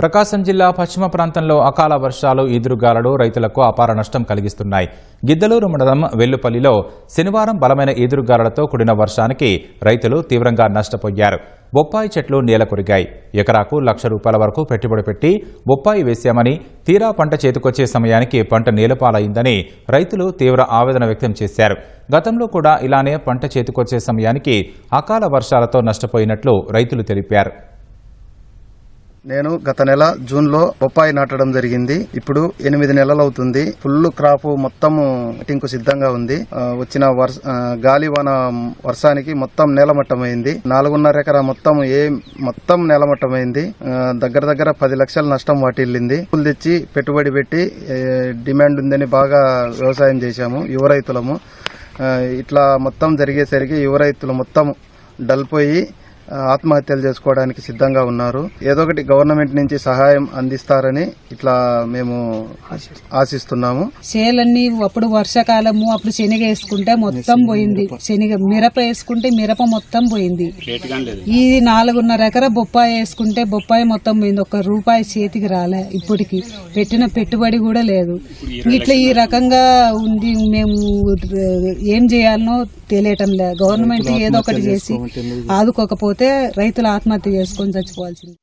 ప్రకాశం జిల్లా పశ్చిమ ప్రాంతంలో అకాల వర్షాలు ఈదురుగాలులు రైతులకు అపార నష్టం కలిగిస్తున్నాయి. గిద్దలూరు మండలం వెల్లుపల్లిలో శనివారం బలమైన ఈదురుగాలులతో కూడిన వర్షానికి రైతులు తీవ్రంగా నష్టపోయారు. బొప్పాయి చెట్లు నేల కొరిగాయి. ఎకరాకు లక్ష రూపాయల వరకు పెట్టుబడి పెట్టి బొప్పాయి వేశామని తీరా పంట చేతికొచ్చే సమయానికి పంట నేలపాలైందని రైతులు తీవ్ర ఆవేదన వ్యక్తం చేశారు. గతంలో కూడా ఇలానే పంట చేతికొచ్చే సమయానికి అకాల వర్షాలతో నష్టపోయినట్లు రైతులు తెలిపారు. నేను గత నెల జూన్లో బొప్పాయి నాటడం జరిగింది. ఇప్పుడు ఎనిమిది నెలలు అవుతుంది ఫుల్ క్రాప్ మొత్తం టింకు సిద్ధంగా ఉంది. వచ్చిన వర్ష గాలి వాన వర్షానికి మొత్తం నేలమట్టమైంది. నాలుగున్నర ఎకరా మొత్తం ఏ మొత్తం నేలమట్టమైంది. దగ్గర దగ్గర పది లక్షల నష్టం వాటిల్లింది. పూలు తెచ్చి పెట్టుబడి పెట్టి డిమాండ్ ఉందని బాగా వ్యవసాయం చేశాము యువ రైతులము. ఇట్లా మొత్తం జరిగేసరికి యువ రైతులు మొత్తం డల్పోయి ఆత్మహత్యలు చేసుకోవడానికి సిద్ధంగా ఉన్నారు. ఏదో ఒకటి గవర్నమెంట్ నుంచి సహాయం అందిస్తారని ఇట్లా మేము ఆశిస్తున్నాము. చేలన్నీ అప్పుడు వర్షాకాలము అప్పుడు శనగ వేసుకుంటే మొత్తం పోయింది. శనగ మిరప వేసుకుంటే మిరప మొత్తం పోయింది. ఈ నాలుగున్నర ఎకర బొప్పాయి వేసుకుంటే బొప్పాయి మొత్తం పోయింది. ఒక్క రూపాయి చేతికి రాలే ఇప్పటికి. పెట్టిన పెట్టుబడి కూడా లేదు. ఇట్లా ఈ రకంగా ఉంది. మేము ఏం చేయాలనో తెలియటం లేదు. గవర్నమెంట్ ఏదో ఒకటి చేసి ఆదుకోకపోతే రైతులు ఆత్మహత్య చేసుకొని చచ్చిపోవాల్సింది.